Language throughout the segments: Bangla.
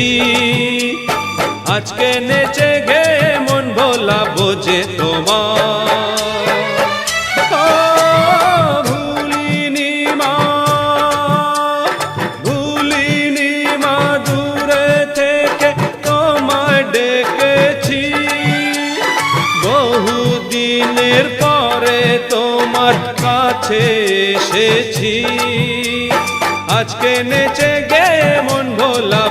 এসেছি আজকে নেচে গে মন ভোলা বোঝে তোমার। ভুলিনি মা ভুলিনি মা, দূরে থেকে তোমায় ডেকেছি। বহু দিনের পরে তোমার কাছে এসেছি। আজকে নেচে গে মন ভোলা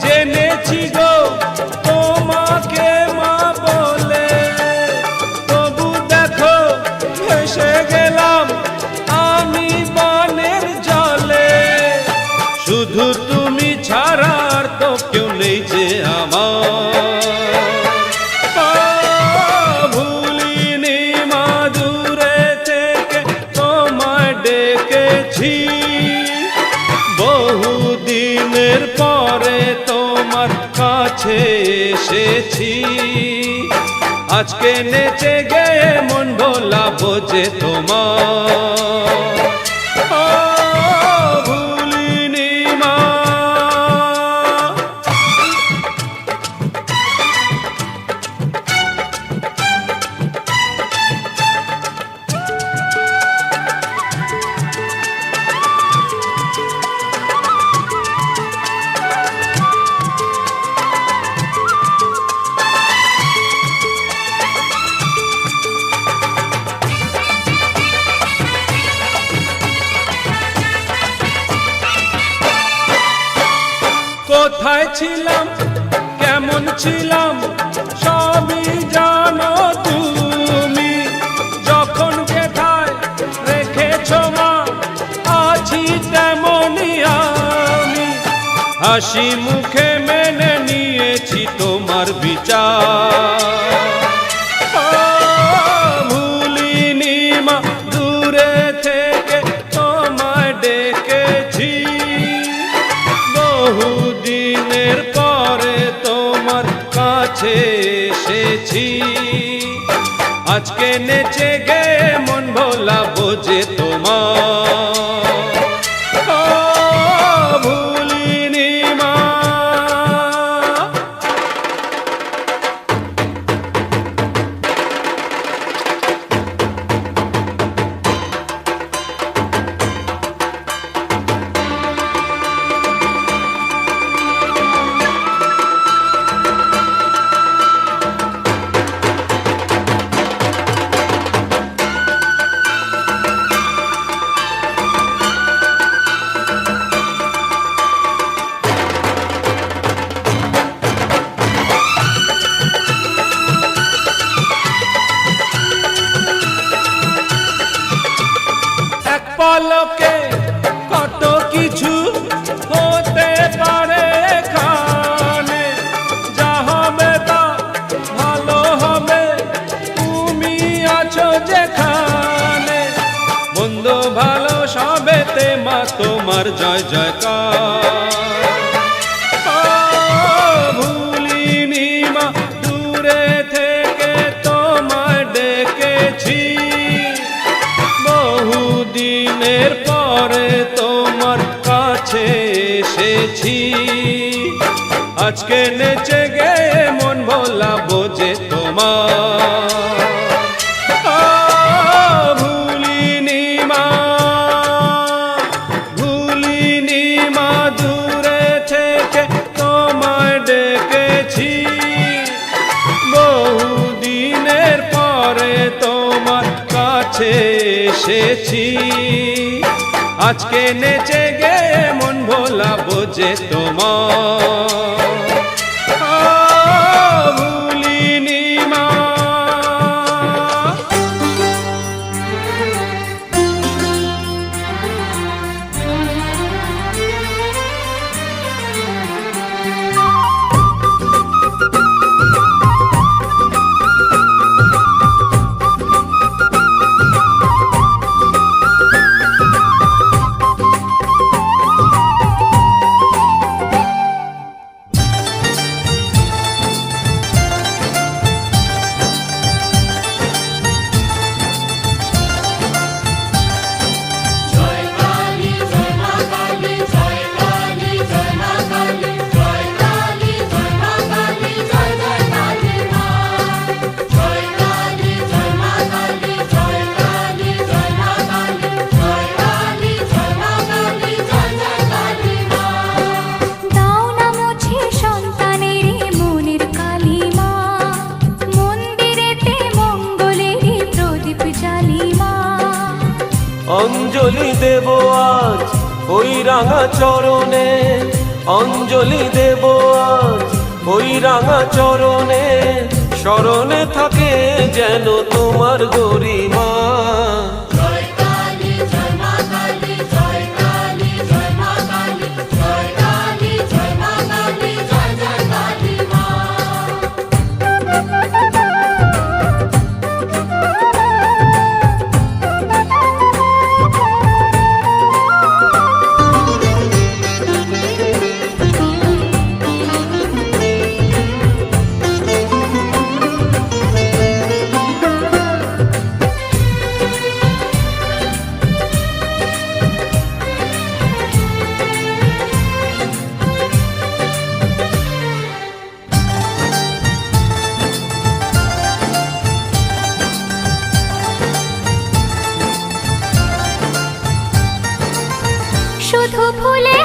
জেনেছি গো আমি বানের শুধু তুমি ছাড়া আর তো কেউ নেই যে আমার। ও, ভুলিনি মা দূরে থেকে তোমায় ডেকেছি। বহু দিনের পরে এসেছি আজকে নেচে গে মন ভোলা বোঝে তোমার। কেমন ছিলাম সবই জানো তুমি। যখন কেথায় রেখেছ মা, আছি তেমনই আমি। হাসি মুখে মেনে নিয়েছি তোমার বিচার। নেচে গে মন ভোলা বোঝে তোমার জয় জয়কার। ভুলিনি মা দূরে থেকে তোমায় ডেকেছি। বহুদিনের পরে তোমার কাছে এসেছি। আজকে নেচে আজকে নেচে গে মন ভোলা বোঝে তোমার। দেব আজ ওই রাঙা চরণে। অঞ্জলি দেব আজ ওই রাঙা চরণে। স্মরণে থাকে শুধু ফুলে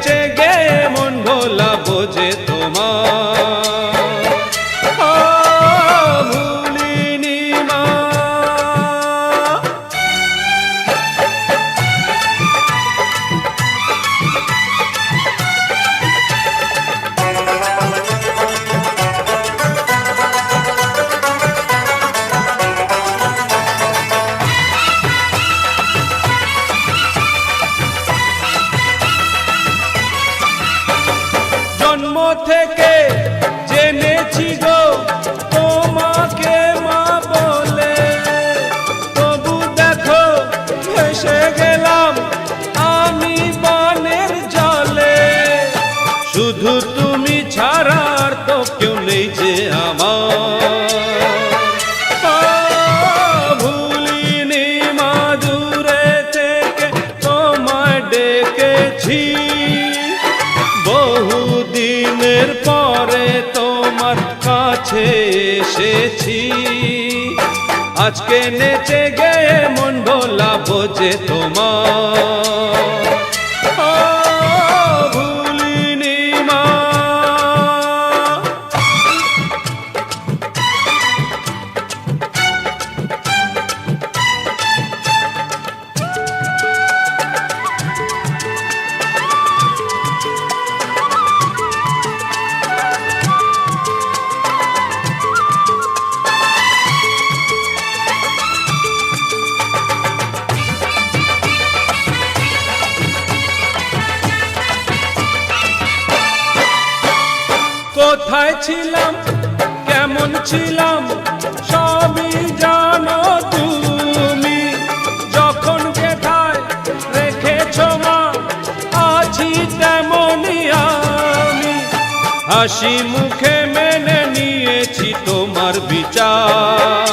কাছে গে মন ভোলা বোঝে তোমার। এসেছি আজকে নেচে গেয়ে মন ভোলা বোঝে তোমার। ছিলাম, কেমন ছিলাম, সবই জানো তুমি। যখন কেথায় রেখেছ মা, আছি তেমনই আমি। হাসি মুখে মেনে নিয়েছি তোমার বিচার।